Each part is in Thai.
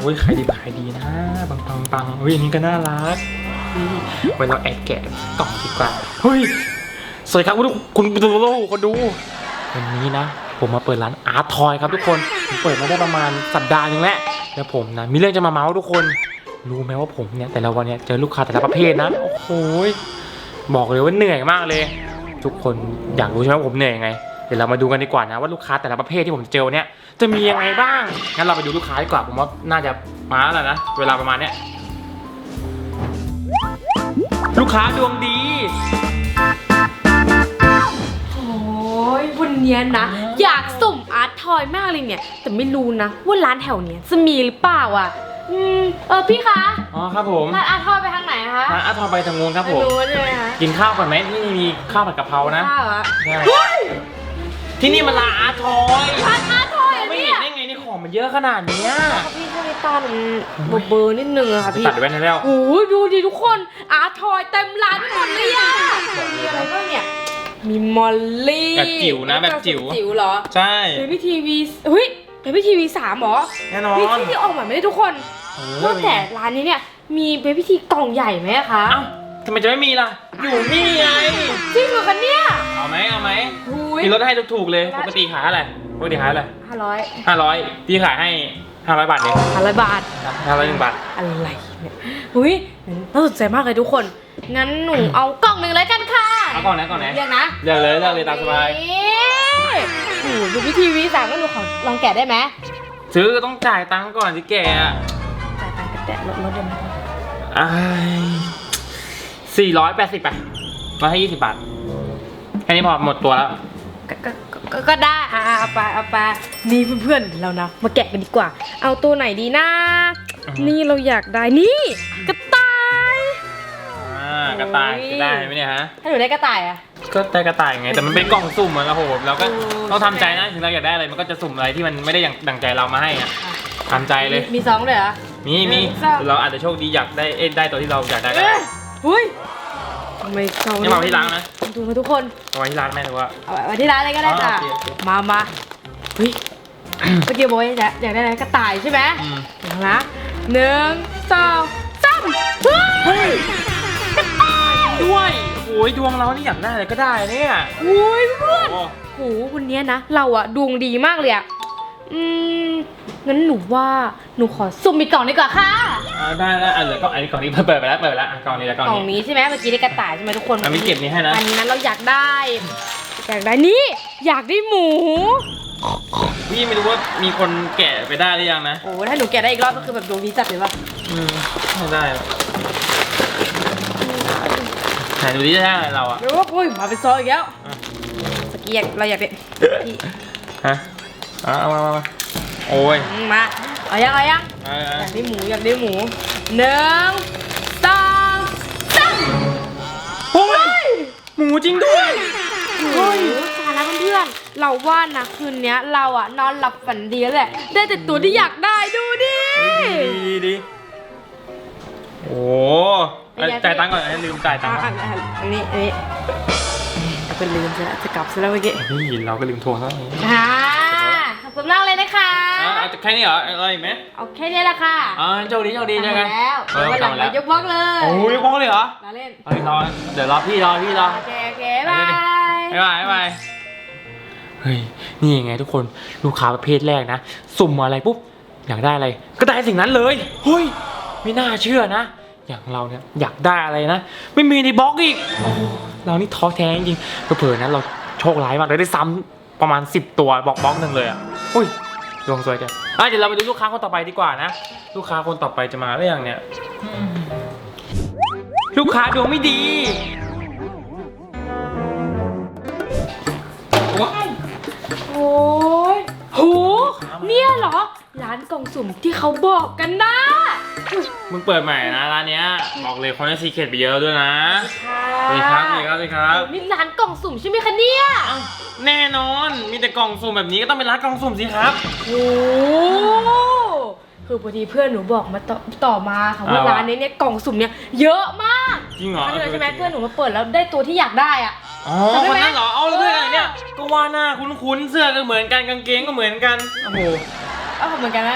โอ้ยขายดีขายดีนะปังปังปังเฮ้ยอันนี้ก็น่ารักนี่ไว้เราแอบแกะกล่องดีกว่าเฮ้ยสวัสดีครับคุณคุณคุณดูคนดูวันนี้นะ ผมมาเปิดร้านอาร์ทอยครับทุกคนผมเปิดมาได้ประมาณสัปดาห์หนึงแล้วแล้วผมนะมีเรื่องจะมาเมาส์ทุกคนรู้ไหมว่าผมเนี่ยแต่ละวันเนี่ยเจอลูกค้าแต่ละประเภทนะโอ้โหบอกเลยว่าเหนื่อยมากเลย ทุกคนอยากรู้ใช่ไหมว่าผมเหนื่อยยังไง เดี๋ยวเรามาดูกันดีกว่านะว่าลูกค้าแต่ละประเภทที่ผมเจอเนี่ยจะมียังไงบ้างงั้นเราไปดูลูกค้าดีกว่าผมว่าน่าจะมาแล้วนะเวลาประมาณเนี้ยลูกค้าดวงดี โอ้ยวันเนี้ยนะ อยากสุ่มอาร์ตทอยมากเลยเนี่ย แต่ไม่รู้นะว่าร้านแถวเนี้ยจะมีหรือเปล่าอะอืมเออพี่คะอ๋อครับผมร้านอาร์ตทอยไปทางไหนคะร้านอาทองไปทางงูนครับผมไม่รู้ใช่ไหมคะกินข้าวก่อนไหมที่นี่มีข้าวผัดกะเพรานะข้าวอะใช่ ที่นี่มันร้านอาร์ตทอยร้านอาร์ตทอยอะไม่เนี่เห็นยได้ไงนี่ของมันเยอะขนาดเนี้ยพี่ช่วยตาหนูเบอร์ๆนิดนึงอะค่ะพี่ตัดแว่นให้แล้วโอ้ยดูดิทุกคนอาร์ตทอยเต็มร้านไปหมดเลยอะมีอะไรบ้างเนี่ย มีมอลลี่แบบจิ๋วนะแบบจิ๋ว จิ๋วเหรอใช่เบบี้ทีวีเฮ้ยเบบี้ทีวีสามเหรอแน่นอนนี่ที่ที่ออกมาไม่ได้ทุกคนเอว่าอแต่ร้านนี้เนี่ยมีเบบี้ทีกล่องใหญ่ไหมอะคะ เอ้า ทำไมจะไม่มีล่ะ อยู่นี่ไง จริงเหรอคะเนี่ยเอาไหมเอาไหมหมีรถให้ถูกๆเลย ปกติขายอะไร ปกติขายอะไรห้าร้อยห้าร้อยพี่ขายให้ห้าร้อยบาทเองห้าร้อยบาท ห้าร้อยหนึ่งบาท อะไรเนี่ยหุ้ยน่าสนใจมากเลยทุกคน งั้นหนูเอากล่องหนึ่งเลยกันค่ะเอากล่องไหนกล่องไหนเลือกนะเลือกเลยเลือกเลยตามสบายหนูดูวิธีวีสามก็หนูขอลองแกะได้ไหมซื้อก็ต้องจ่ายตังค์ก่อนสิแกะจ่ายตังค์กับแกะลดลดเดือนละอ่า สี่ร้อยไปร้อยห้ายี่สิบบาท แค่นี้พอหมดตัวแล้ว ก็ก็ได้อ่าอะเอาไปเอาไปนี่เพื่อนๆเรานะ มาแกะกันดีกว่า เอาตัวไหนดีนะนี่เราอยากได้นี่กระต่าย อ่ากระต่ายจะได้ไหมเนี่ยฮะ ถ้าหนูได้กระต่ายอะ ก็ได้กระต่ายไง แต่มันเป็นกล่องสุ่มอะแล้วโหเราก็ต้องทำใจนะถึงเราอยากได้อะไรมันก็จะสุ่มอะไรที่มันไม่ได้อย่างดังใจเรามาให้อะ ทำใจเลยมีสองเลยเหรมีมีเราอาจจะโชคดีอยากได้เอ็นได้ตัวที่เราอยากได้ ได้ยหุ้ยไม่สองนี่มาที่ร้านนะดูมาทุกคนเอาไว้ที่ร้านแม่หรือว่า เอาไว้ที่ร้านเลยก็ได้ค่ะอ๋อโอเคโอเค มามาเฮ้ยเมื่อกี้บอกว่าอยากอยากได้อะไรกระต่ายใช่ไหมอืมเดี๋ยวนะหนึ่งสองสามเฮ้ยด้วยโอ้ยดวงเรานี่อยากได้อะไรก็ได้เนี่ยอุ้ยเพื่อน โอ้โหวันเนี้ยนะ เราอะดวงดีมากเลยอะอืม งั้นหนูว่าหนูขอสุ่มอีกกล่องดีกว่าค่ะ อ่าได้ได้อะเหลือกล่องอันนี้กล่องนี้เปิดไปแล้วเปิดไปแล้วอะกล่องนี้แล้วกล่องกล่องนี้ นี้ใช่ไหมเมื่อกี้ได้กระต่ายใช่ไหมทุกคนอะมีเก็บนี้ให้นะ อันนั้นเราอยากได้ อยากได้นี่ อยากได้หมู พี่ไม่รู้ว่ามีคนแกะไปได้หรือยังนะโอ้ถ้าหนูแกะได้อีกรอบก็คือแบบดวงดีจัดเลยว่ะอืมไม่ได้หรอกไหนดูดิจะได้อะไรเราอะเดี๋ยวว่าอุ้ยมาเป็นซองอีกแล้วอะสกี้อยากเราอยากได้พี่ฮะอะเอามามามา โอ้ยอืมมาเอายังเอายังเอาอเอายากได้หมูอยากได้หมูหนึ่งสองสามโอ้ยหมูจริงด้วยเฮ้ยตายแล้วเพื่อนๆเราว่านะคืนเนี้ยเราอะนอนหลับฝันดีแล้วแหละ ได้แต่ตัวที่อยากได้ดูดิดีดีดีโอ้เป็นไงจ่ายตังค์ก่อนให้ลืมจ่ายตังค์อะอะอะอันนี้อันนี้เอาเป็นลืมซะแล้วจะกลับซะแล้วเมื่อกี้เฮ้ยเราก็ลืมทวงซะอย่างนี้อ่าขอบคุณมากเลยนะคะ อะเอาแค่นี้เหรออะไรอีกไหมเอาแค่นี้แหละค่ะอ่าโชคดีโชคดีเจอกันทำแล้วเออวันหลังทำแล้วมายกบล็อกเลยโอ้ยพ่อเลยเหรอมาเล่นเฮ้ยรอเดี๋ยวรอพี่รอพี่รอ โอเคโอเคบายบ๊ายบายบ๊ายบายเฮ้ย นี่ยังไงทุกคน ลูกค้าประเภทแรกนะ สุ่มอะไรปุ๊บ อยากได้อะไร ก็ได้สิ่งนั้นเลย เฮ้ย ไม่น่าเชื่อนะ อย่างเราเนี่ยอยากได้อะไรนะ ไม่มีในบล็อกอีกโอ้เรานี่ท้อแท้จริงๆเผลอๆนะเราโชคร้ายมากเลยได้ซ้ำประมาณ 10 ตัวบล็อกบล็อกหนึ่งเลยอะอุ้ย ดวงสวยจังอะเดี๋ยวเราไปดูลูกค้าคนต่อไปดีกว่านะ ลูกค้าคนต่อไปจะมาหรือยังเนี่ย ลูกค้าดวงไม่ดีโอ้ยโห เนี่ยเหรอ ร้านกล่องสุ่มที่เขาบอกกันนะ มึงเปิดใหม่นะร้านเนี้ยบอกเลยคนได้ซีเคทไปเยอะด้วยนะสวัสดีครับสวัสดีครับสวัสดีครับนี่ร้านกล่องสุ่มใช่ไหมคะเนี่ยเอ้าแน่นอนมีแต่กล่องสุ่มแบบนี้ก็ต้องเป็นร้านกล่องสุ่มสิครับ โอ้คือพอดีเพื่อนหนูบอกมาต่อต่อมาค่ะว่าอ่า ร้านนี้เนี่ยกล่องสุ่มเนี่ยเยอะมากจริงเหรอครั้งเดียวใช่ไหมเพื่อนหนูมาเปิดแล้วได้ตัวที่อยากได้อะอ๋อจำได้คนไหม นั้นเหรอเอาแล้วเพื่อนอะไรเนี่ยก็ว่าหน้าคุ้นๆเสื้อก็เหมือนกันกางเกงก็เหมือนกันโอ้โห เอ้าเหมือนกันไหม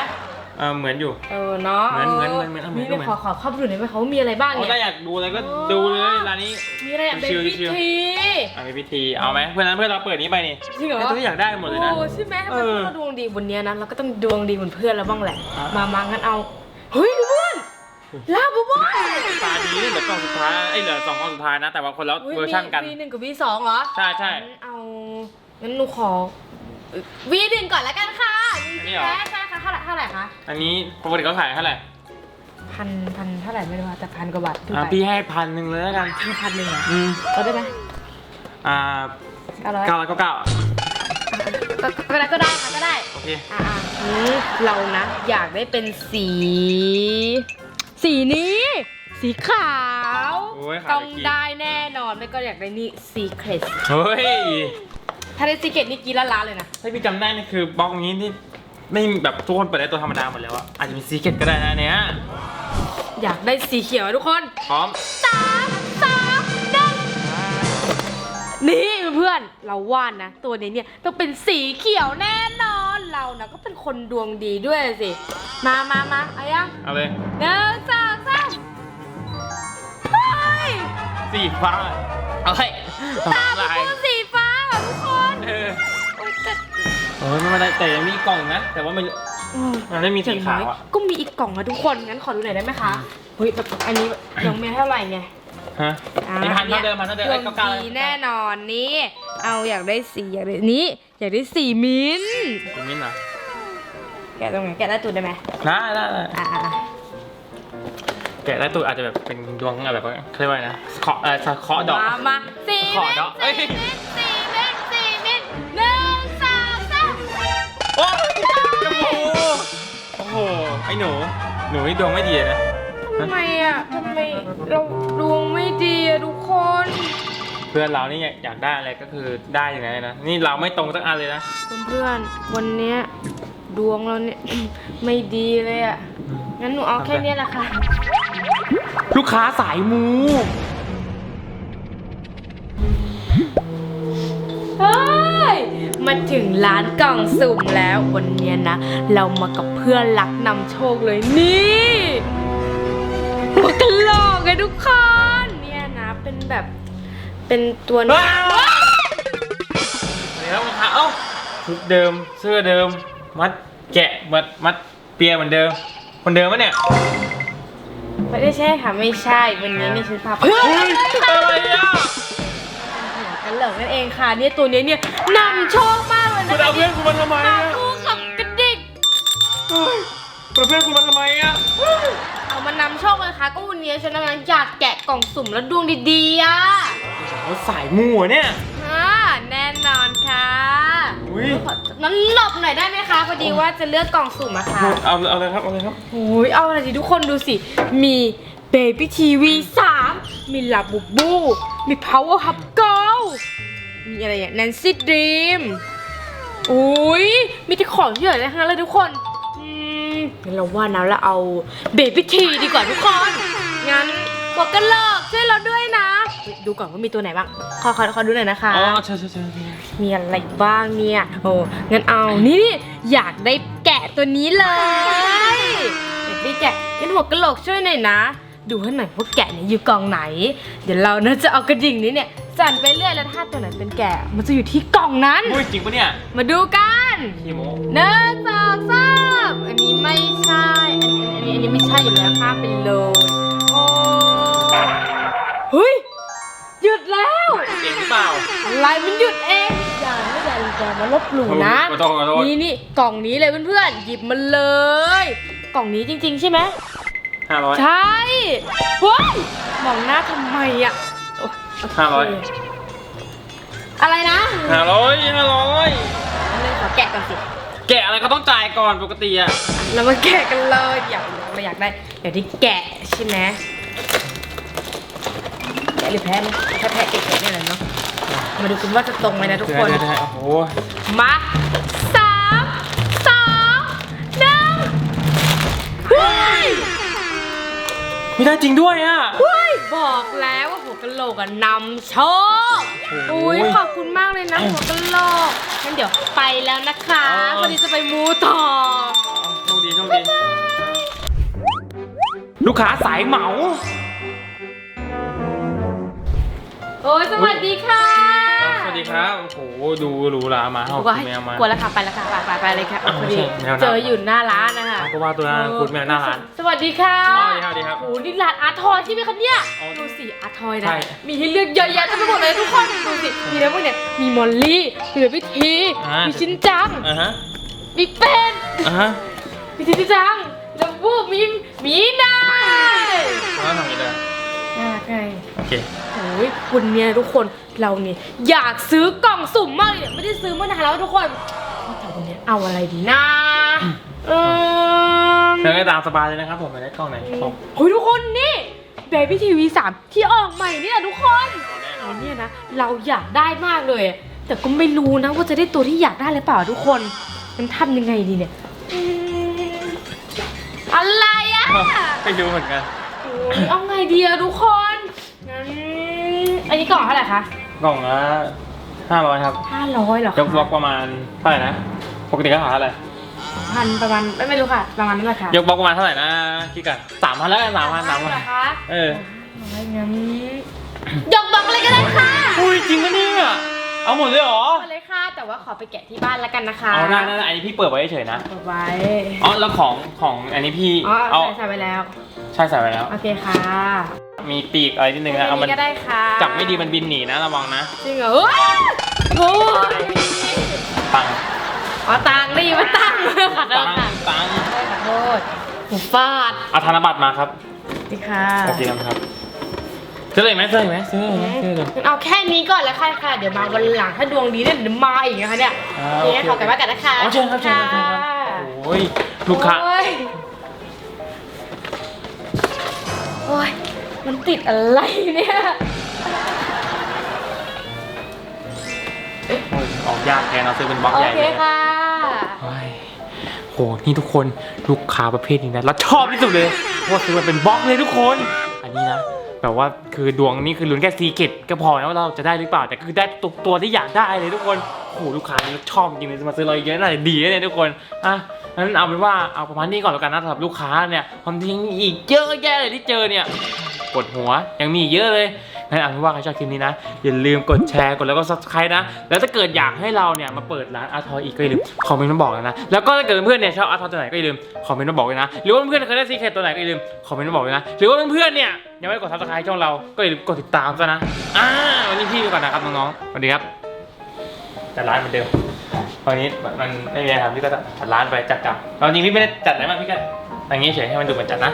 เออเหมือนอยู่ เออเนาะเหมือนเหมือนเหมือนเหมือนเหมือนนี่เหมือน ขอขอเข้าไปดูหน่อยไหมเขามีอะไรบ้างเอาเนี่ย ถ้าอยากดูอะไรก็โอ้ ดูเลยร้านนี้ มีอะไรอะเบชิวๆ บี้ชิวทีอะมีพิธีเอาไหมเพื่อนนั้นเพื่อนเราเปิดนี้ไปนี่จริงเหรอ ไอ้ตัวที่อยากได้หมดเลยนะ โอ้ใช่ไหมถ้าเออเราดวงดีบนเนี้ยนะเราก็ต้องดวงดีเหมือนเพื่อนเราบ้างแหละ อะ มามางั้นเอา เฮ้ยเพื่อนลาบูบูตาดีนี่เหลือกล่องสุดท้ายเอ้ยเหลือสองกล่องสุดท้ายนะ แต่ว่าคนละเวอร์ชันกัน วีหนึ่งกับวีสองเหรอใช่ใช่ งั้นเอางั้นหนูขอวีหนึ่งก่อนแล้วกันค่ะอันนี้เหรอ ใช่ใช่ค่ะเท่าไหร่เท่าไหร่คะอันนี้ปกติเขาขายเท่าไหร่พันพันเท่าไหร่ไม่รู้อะแต่พันกว่าบาทขึ้นอะไปพี่ให้พันหนึ่งเลยแล้วกันพันพันหนึ่งเหรออืมเอาได้ไหมอ่าเก้าร้อยเก้าร้อยเก้าเก้าก็ก็ได้ก็ได้ค่ะก็ได้ โอเค อ่านี้เรานะ อยากได้เป็นสี สีนี้ สีขาวโอ้ยขาต้ยองไปกี่ได้แน่นอนไม่ก็อยากได้นี่สีเครสเฮ้ย ถ้าได้สีเครสนี่กินละล้านเลยนะ ถ้าพี่จำได้นี่คือบล็อกนี้นี่ ไม่แบบทุกคนเปิดได้ตัวธรรมดาหมดแล้วอะอาจจะมีซีเกตก็ได้นะเนี้ยอยากได้สีเขียวอะทุกคนพร้อม สามสองหนึ่งนี่เพื่อนเราว่านนะ ตัวนี้เนี่ยต้องเป็นสีเขียวแน่นอนเรานะก็เป็นคนดวงดีด้วยสิ มามามาเอายังเอาเลย หนึ่งสองสามเฮ้ยสีฟ้า เอาเลยตาลายเป็นสี อ้ยไม่เป็นไรแต่ยังมีกล่องนะแต่ว่ามันอืมมันไม่มีสีขาวอย่งน้อะอยก็มีอีกกล่องนะทุกคนงั้นขอดูหน่อยได้ไหมคะเฮ้ยแบบอันนี้ยังไม่เท่าไหร่ไงฮะอ่านี่พันเท่าเดิมพันเท่าเดิมดวไอ้งเก้าเก้าดีแน่นอนนี่เอาอยากได้สีอยากได้นี้อยากได้สีมิ้นท์คุณมิ้นท์เหรอแกะตรงไหนแกะได้ตูดได้ไหมได้ได้ได้อ่าแกะได้ตัวอาจจะแบบเป็นดวงแบบว่าเขาเรียกว่าไงนะเคาะเอ่อเคาะดอก มามาสีขอมิ้นดอกท์เอ้สีย มิ้นท์สี หไอ้หนู หนูนี่ดวงไม่ดีเลยนะ ทำไมอะทำไมเราดวงไม่ดีอะทุกคน เพื่อนเรานี่อยากได้อะไรก็คือได้อย่างนั้นเลยนะ นี่เราไม่ตรงสักอันเลยนะ เพื่อนๆวันเนี้ยดวงเราเนี่ย ไม่ดีเลยอะงั้นหนูเอาแค่เนี้ยแหละค่ะ ลูกค้าสายมู มาถึงร้านกล่องสุ่มแล้ววันนี้นะ เรามากับเพื่อนรักนำโชคเลยนี่หัวกะโหลกไงทุกคนเนี่ยนะเป็นแบบเป็นตัวว้าวเดี๋ยวลูกค้าเอ้าชุดเดิมเสื้อเดิม มัดแกะมัดมัดเปียเหมือนเดิม คนเดิมปะเนี่ยไม่ใช่ค่ะไม่ใช่วันนี้นี่ยฉันพาเพื่อนเฮ้ยอะไรอะ หัวกะโหลกนั่นเองค่ะเนี่ยตัวเนี้ยเนี่ยนำโชคมากเลยคุนะณเอาเพื่อนคุณมาทำไมมาอะคู่กับกระดิก เฮ้ยเอาเพื่อนคุณมาทำไมอะ เอามานำโชคเลยค่ะก็วันนี้ฉันกำลังอยากแกะกล่องสุ่มแล้วดวงดีๆอะโอ้สายมูเหรอเนี่ย อ่าแน่นอนค่ะอุ๊ย นั้นหลบหน่อยได้ไหมคะพอดีว่าจะเลือกกล่องสุ่มอะค่ะเอาเอาเลยครับเอาเลยครับ โอ้ยเอาอะไรดีทุกคนดูสิ มี Baby TV 3มีลาบูบู มี Power Hub Girl มีอะไรอย่าง Nancy Dream อุ้ยมีแต่ของที่ใหญ่เลยทั้งนั้นเลยทุกคนอืมงั้นเราว่านะเราเอา Baby T ดีกว่าทุกคน งั้นหัวกะโหลกช่วยเราด้วยนะ ดูก่อนว่ามีตัวไหนบ้าง ขอขอขอดูหน่อยนะคะ อ๋อเชิญเชิญเชิญเชิญมีอะไรบ้างเนี่ย โอ้ งั้นเอา นี่อยากได้แกะตัวนี้เลยอยากได้แกะงั้นหัวกะโหลกช่วยหน่อยนะ ดูให้หน่อยว่าแกะเนี่ยอยู่กล่องไหน เดี๋ยวเรานะจะเอากระดิ่งนี้เนี่ย สั่นไปเรื่อยแล้วถ้าตัวไหนเป็นแกะมันจะอยู่ที่กล่องนั้นพูดจริงปะเนี่ยมาดูกันขี้โมหนึ่งสองสามอันนี้ไม่ใช่ อันนี้อันนี้อันนี้ไม่ใช่อยู่แล้วข้ามไปเลยโอ้เฮ้ยหยุดแล้วเก่งหรือเปล่าอะไรมันหยุดเองอย่าไม่อย่าอย่ามาลบหลู่นะขอโทษขอโทษนี่นี่กล่องนี้เลยเพื่อนๆหยิบมันเลย กล่องนี้จริง ๆ ใช่ไหมห้าร้อยใช่ว้ายมองหน้าทำไมอะโอ๊ยโเค ห้าร้อยอะไรนะห้าร้อยห้าร้อยเรื่องขอแกะก่อนสิ แกะอะไรก็ต้องจ่ายก่อนปกติอะเรามาแกะกันเลยอยากเราอยากได้อยากได้แกะใช่ไหมแกะหรือแพ้ไหมถ้าแพ้แกะๆเนี่ยแหละเนาะ มาดูกันว่าจะตรงไหมนะทุกคนเดี๋ยวเดี๋ยวเดี๋ยวโอ้โหมาสามสองหนึ่งเฮ้ย ไม่ได้จริงด้วยอะ เฮ้ยบอกแล้วว่าหัว กะโหลกอะนำโชคโอ้อุ้ยยขอบคุณมากเลยนะหัวกะโหลกงั้นเดี๋ยวไปแล้วนะคะอ๋อพอดีจะไปมูต่อเอาดูดีดีโชคดีลูกค้าสายเหมา โอ้ยสวัสดีค่ะสวัส ดีครับโอ้โหดูหรูหรามาเอากลัวคุณแมวมากลัวแล้วค่ะไปแล้วค่ะไปไปไปเลยค่ะอ้าวพอดีไม่ใช่แมวน้ำเจออยู่หน้าร้านนะคะก็ว่าตัวนั้นคุณแมวหน้าร้าน สวัสดีค่ะอ๋อสวัสดีครับสวัสดีครับโอ้นี่ร้านอาร์ทอยใช่ไหมคะเนี่ยอ๋อดูสิอาร์ทอยนะใช่มีให้เลือกเยอะแยะเต็มไปหมดเลยทุกคนดูสิมีอะไรบ้างเนี่ยมีมอลลี่มีแบบพิธีอ่ามีมีชินจังอ่าฮะมีเป็นอ่าฮะมีชินจังแล้ววูบมีมีนายแล้วทำ ยังไงได้น่ารักไงโอเค โอ้ยวันเนี้ยทุกคนเราเนี่ยอยากซื้อกล่องสุ่มมากเลยเนี่ยไม่ได้ซื้อมานานแล้วทุกคนว่าแต่วันเนี้ยเอาอะไรดีนะเออเชิญให้ตามสบายเลยนะครับผมไปได้กล้องไหนกล้องเฮ้ยทุกคนนี่ Baby TV 3 ที่ออกใหม่เนี่ยทุกคนไอ้เนี่ยนะเราอยากได้มากเลย แต่ก็ไม่รู้นะว่าจะได้ตัวที่อยากได้หรือเปล่าทุกคนมันทำยังไงดีเนี่ยอืมอะไรอะไม่รู้เหมือนกันโอ้ ยเอาไงดีอะทุกคนงั้นอันนี้กล่องเท่าไหร่คะกล่องละห้าร้อยครับห้าร้อยเหรอยกบล็อกประมาณเท่าไหร่นะ ปกติก็หาอะไรพันประมาณไม่ไม่รู้ค่ะ ประมาณนั้นแหละค่ะยกบล็อกประมาณเท่าไหร่นะคิดกันสามพันแล้วกันสามพันสามพันเหรอคะเออร้อยงั้นยกบล็อกเลยก็ได้ค่ะอุ้ยจริงปะเนี่ย เอาหมดเลยเหรอเอาเลยค่ะ แต่ว่าขอไปแกะที่บ้านแล้วกันนะคะเอาได้ได้ได้อันนี้พี่เปิดไว้เฉยๆนะเอาไว้ อ๋อแล้วของของอันนี้พี่อ๋อเอาใส่ใส่ไปแล้ว ใช่ใส่ไว้แล้ว โอเคค่ะมีปีกอะไรนิดนึงนะเอามัน ก็ได้ค่ะจับไม่ดีมันบินหนีนะระวังนะจริงเหรอโอ้ยตังค์อ๋อตังค์นี่มันตังค์ขอโทตัษงค์ค่ะตังค์ขอโทษหมูฟาดเอาธนบัตรมาครับ ดีค่ะโอเคครับ ซื้อเลยไหมซื้อเลยไหมซื้อเลยไหมซื้อเลย งั้นเอาแค่นี้ก่อนแล้วค่ะค่ะ เดี๋ยวมาวันหลังถ้าดวงดีเนี่ยเดี๋ยวมาอีกนะคะเนี่ยอ่าโอเคขอกลับบ้านกันนะคะอ๋อเชิญครับเชิญครับเชิญครับค่ะโอ้ยลูกค้าโอ้ยโอ้ยมันติดอะไรเนี่ย โอ้ยออกยากแทนเราซื้อเป็นบล็อกโอใหญ่เคเลยค่ะ โอ้ยโหนี่ทุกคนลูกค้าประเภทนี้นะเราชอบที่สุดเลยเพราะว่าซื้อมาเป็นบล็อกเลยทุกคน อันนี้นะ แบบว่าคือดวงนี่คือลุ้นแค่ซีเกตก็พอแล้ว่าเราจะได้หรือเปล่าแต่คือได้ตัวตัวที่อยากได้เลยทุกคนโอ้โหลูกค้านี่ชอบจริงเลยมาซื้อเราเยอะน่าจะดีเลยทุกคนอะงั้นเอาเป็นว่าเอาประมาณนี้ก่อนแล้วกันนะสำหรับลูกค้าเนี่ยความจริงอีกเยอะแยะเลยที่เจอเนี่ยปวดหัวยังมีเยอะเลย งั้นเอาเป็นว่าใครชอบคลิปนี้นะ อย่าลืมกดแชร์ กดแล้วก็ subscribe นะ แล้วถ้าเกิดอยากให้เราเนี่ยมาเปิดร้านอาร์ทอยอีกก็อย่าลืมคอมเมนต์มาบอกกันนะ แล้วก็ถ้าเกิดเพื่อนๆเนี่ยชอบอาร์ทอยตัวไหนก็อย่าลืมคอมเมนต์มาบอกเลยนะ หรือว่าเพื่อนๆเคยได้ซีเคทตัวไหนก็อย่าลืมคอมเมนต์มาบอกเลยนะ หรือว่าเพื่อนๆเนี่ยยังไม่กด subscribe ช่องเรา ก็อย่าลืมกดติดตามซะนะ อ่าวันนี้พี่ไปก่อนนะครับน้องๆสวัสดีครับจัดร้านเหมือนเดิมวันนี้มันไม่มีอะไรทำพี่ก็จัดร้านไปจัดกลับเราจริงพี่ไม่ได้จัดอะไรมากพี่ก็อย่างงี้เฉยให้มันดูเหมือนจัดนะ